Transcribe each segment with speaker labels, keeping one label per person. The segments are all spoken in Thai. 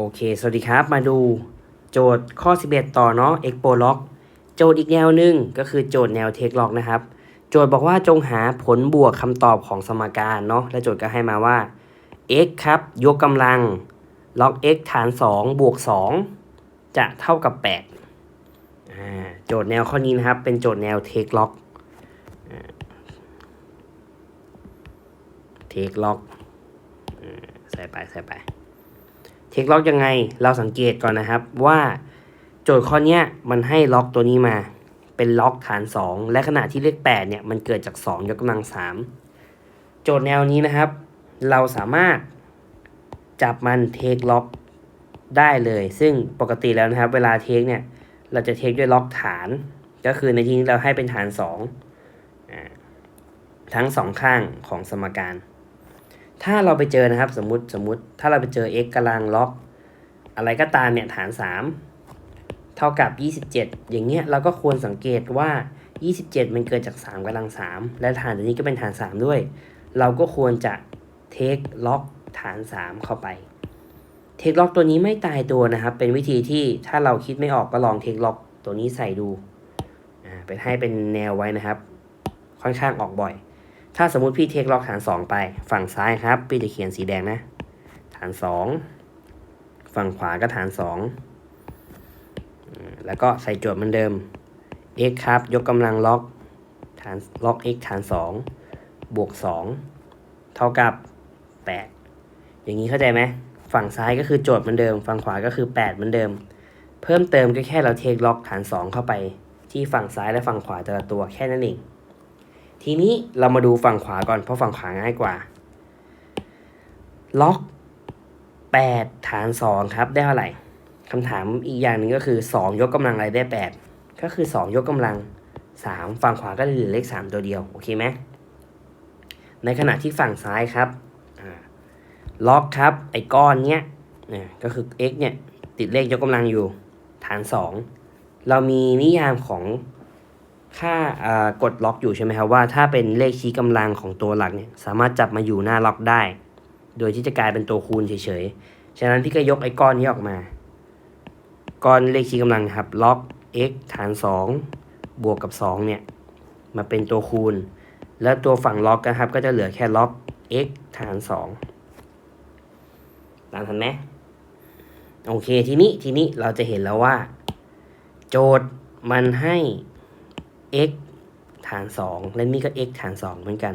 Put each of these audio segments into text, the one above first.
Speaker 1: โอเค สวัสดีครับ มาดูโจทย์ข้อ 11 ต่อเนาะ expo log โจทย์อีกแนวหนึ่งก็คือโจทย์แนว take log นะครับ โจทย์บอกว่าจงหาผลบวกคำตอบของสมการเนาะ และโจทย์ก็ให้มาว่า x ครับ ยกกำลัง log x ฐาน 2 บวก 2 จะเท่ากับ 8 โจทย์แนวข้อนี้นะครับ เป็นโจทย์แนว take log อ่า take log อ่าใส่ไปใส่ไป เทคล็อกยังไง เราสังเกตก่อนนะครับว่าโจทย์ข้อนี้มันให้ล็อกตัวนี้มา เป็นล็อกฐาน 2 และขณะที่เลข8เนี่ยมันเกิดจาก 2 ยกกำลัง 3 โจทย์แนวนี้นะครับ เราสามารถจับมันเทคล็อกได้เลย ซึ่งปกติแล้วนะครับ เวลาเทคเนี่ยเราจะเทคด้วยล็อกฐาน ก็คือในที่นี้เราให้เป็นฐาน2อ่าทั้งสองข้างของสมการ ถ้าเราไปเจอนะครับ สมมติสมมติถ้าเราไปเจอ x กำลังล็อก อะไรก็ตามเนี่ยฐาน 3 เท่ากับ 27 อย่างเงี้ยเราก็ควรสังเกตว่า 27 มันเกิดจาก 3กำลัง 3 และฐานตัวนี้ก็เป็นฐาน 3 ด้วย เราก็ควรจะเทคล็อกฐาน 3 เข้าไปเทคล็อกตัวนี้ไม่ตายตัวนะครับ เป็นวิธีที่ถ้าเราคิดไม่ออกก็ลองเทคล็อกตัวนี้ใส่ดู อ่าเป็นให้เป็นแนวไว้นะครับ ค่อนข้างออกบ่อย ถ้าสมมติพี่เทคล็อกฐาน 2 ไป ฝั่งซ้ายครับ พี่จะเขียนสีแดงนะ ฐาน 2 ฝั่งขวาก็ฐาน2อืมแล้วก็ใส่โจทย์เหมือนเดิม x ครับ ยกกำลังล็อกฐานล็อก x ฐาน 2 บวก 2 เท่ากับ 8 อย่างนี้เข้าใจไหมฝั่งซ้ายก็คือโจทย์เหมือนเดิม ฝั่งขวาก็คือ 8 เหมือนเดิม เพิ่มเติมก็แค่เราเทคล็อกฐาน 2 เข้าไป ที่ฝั่งซ้ายและฝั่งขวาแต่ละตัวแค่นั้นเอง ทีนี้เรามาดูฝั่งขวาก่อนเพราะฝั่งขวาง่ายกว่า ล็อก8ฐาน2ครับได้เท่าไหร่คำถามอีกอย่างหนึ่งก็คือ2ยกกำลังอะไรได้8ก็คือ2ยกกำลัง3ฝั่งขวาก็เหลือเลข3ตัวเดียวโอเคไหมในขณะที่ฝั่งซ้ายครับล็อกครับ ไอ้ก้อนเนี้ยก็คือ x เนี่ยติดเลขยกกำลังอยู่ ฐาน2เรามีนิยามของ ค่ากดล็อกอยู่ใช่ไหมครับว่าถ้าเป็นเลขชี้กำลังของตัวหลักเนี่ยสามารถจับมาอยู่หน้าล็อกได้ โดยที่จะกลายเป็นตัวคูณเฉยๆ ฉะนั้นพี่ก็ยกไอ้ก้อนนี้ออกมา ก้อนเลขชี้กำลังครับล็อก x ฐาน 2 บวกกับ 2 เนี่ยมาเป็นตัวคูณ แล้วตัวฝั่งล็อกนะครับ ก็จะเหลือแค่ล็อก x ฐาน 2 ตามทันไหมโอเคทีนี้ทีนี้เราจะเห็นแล้วว่า โจทย์มันให้ x ฐาน 2 และนี่ก็ x ฐาน 2 เหมือนกัน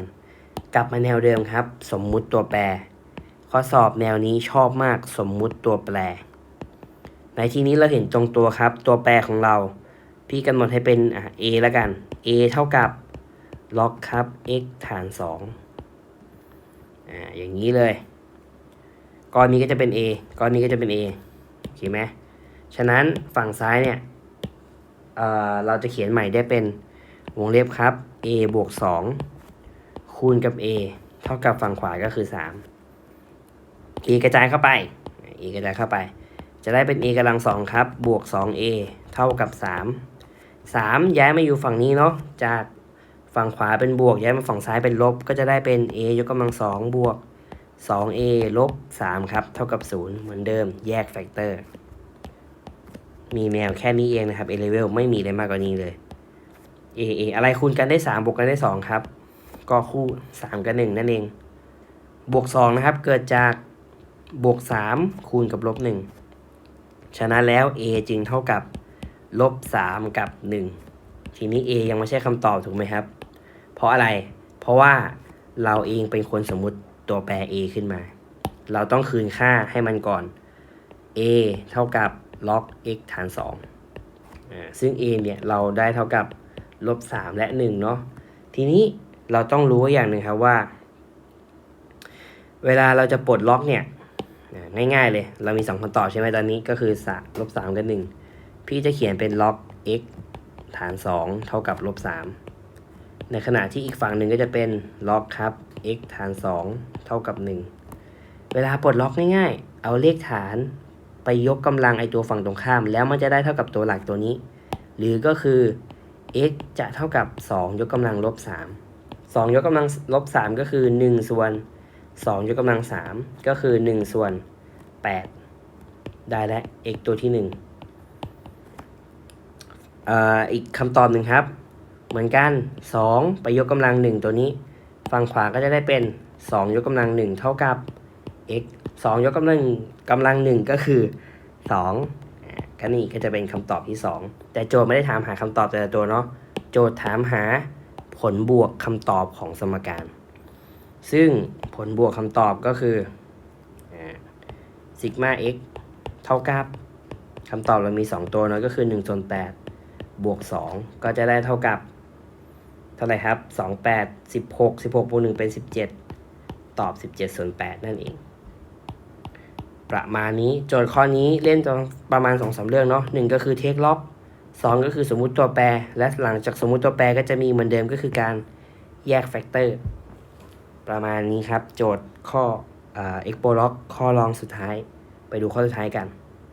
Speaker 1: กลับมาแนวเดิมครับ สมมุติตัวแปร ข้อสอบแนวนี้ชอบมากสมมุติตัวแปร ในที่นี้เราเห็นตรงตัวครับ ตัวแปรของเรา พี่กำหนดให้เป็นอะ a แล้วกัน a เท่ากับล็อกครับ x ฐาน 2อ่าอย่างนี้เลยก้อนนี้ก็จะเป็น a ก้อนนี้ก็จะเป็น a โอเคไหมฉะนั้นฝั่งซ้ายเนี่ย เราจะเขียนใหม่ได้เป็นวงเล็บครับ a บวก2คูณกับ a เท่ากับฝั่งขวาก็คือ 3 a กระจายเข้าไป a กระจายเข้าไป จะได้เป็น a กำลัง2ครับ บวก 2a เท่ากับ 3 3 ย้ายมาอยู่ฝั่งนี้เนาะ จากฝั่งขวาเป็นบวก ย้ายมาฝั่งซ้ายเป็นลบ ก็จะได้เป็น a ยกกำลัง2บวก 2a ลบ 3 ครับ เท่ากับ 0 เหมือนเดิม แยกแฟกเตอร์ มีแมวแค่นี้เองนะครับ A level ไม่มีอะไรมากกว่านี้เลย A A อะไรคูณกันได้ 3 บวกกันได้ 2 ครับ ก็คู่ 3 กับ 1 นั่นเอง บวก 2 นะครับ เกิดจากบวก 3 คูณกับลบ 1 ฉะนั้นแล้ว A จึงเท่ากับลบ 3 กับ 1 ทีนี้ A ยังไม่ใช่คำตอบถูกไหมครับ เพราะอะไร เพราะว่าเราเองเป็นคนสมมุติตัวแปร A ขึ้นมา เราต้องคืนค่าให้มันก่อน a เท่ากับ ล็อก x ฐาน2อ่าซึ่ง a เนี่ยเราได้เท่ากับลบ3และ 1 เนาะทีนี้เราต้องรู้อย่างหนึ่งครับว่า เวลาเราจะปลดล็อกเนี่ยอ่าง่ายๆเลย เรามี 2คำตอบใช่ไหมตอนนี้ก็คือ3ลบ3กับ1 พี่จะเขียนเป็นล็อก x ฐาน 2 เท่ากับลบ3ในขณะที่อีกฝั่งหนึ่งก็จะเป็นล็อกครับ x ฐาน 2 เท่ากับ 1 เวลาปลดล็อกง่ายๆ เอาเลขฐาน ไปยกกำลังไอตัวฝั่งตรงข้าม แล้วมันจะได้เท่ากับตัวหลักตัวนี้ หรือก็คือ x จะเท่ากับ 2 ยกกำลังลบ3 2 ยกกำลังลบ3 ก็คือ 1 ส่วน 2 ยกกำลัง 3 ก็คือ 1 ส่วน 8 ได้แล้ว x ตัวที่หนึ่งเอ่ออีกคำตอบหนึ่งครับ เหมือนกันสองไปยกกำลังหนึ่งตัวนี้ ฝั่งขวาก็จะได้เป็นสองยกกำลังหนึ่งเท่ากับ x สองยกกำลังกำลังหนึ่งก็คือสองอ่าก็นี่ก็จะเป็นคำตอบที่สองแต่โจทย์ไม่ได้ถามหาคำตอบแต่ละตัวเนาะโจทย์ถามหาผลบวกคำตอบของสมการ ซึ่งผลบวกคำตอบก็คือซิกมา x เท่ากับคำตอบเรามี 2 ตัวเนาะก็คือ1ส่วน8บวก 2 ก็จะได้เท่ากับ เท่าไหร่ครับ 2 8 16 16บวก1เป็น 17 ตอบ 17ส่วน8นั่นเอง ประมาณนี้ โจทย์ข้อนี้เล่นตรงประมาณ2อสเรื่องเนาะหนึ่งก็คือเทคล็อกสองก็คือสมมุติตัวแปร และหลังจากสมมุติตัวแปรก็จะมีเหมือนเดิมก็คือการแยกแฟกเตอร์ประมาณนี้ครับ โจทย์ข้อเอ็กโปล็อกข้อรองสุดท้าย ไปดูข้อสุดท้ายกัน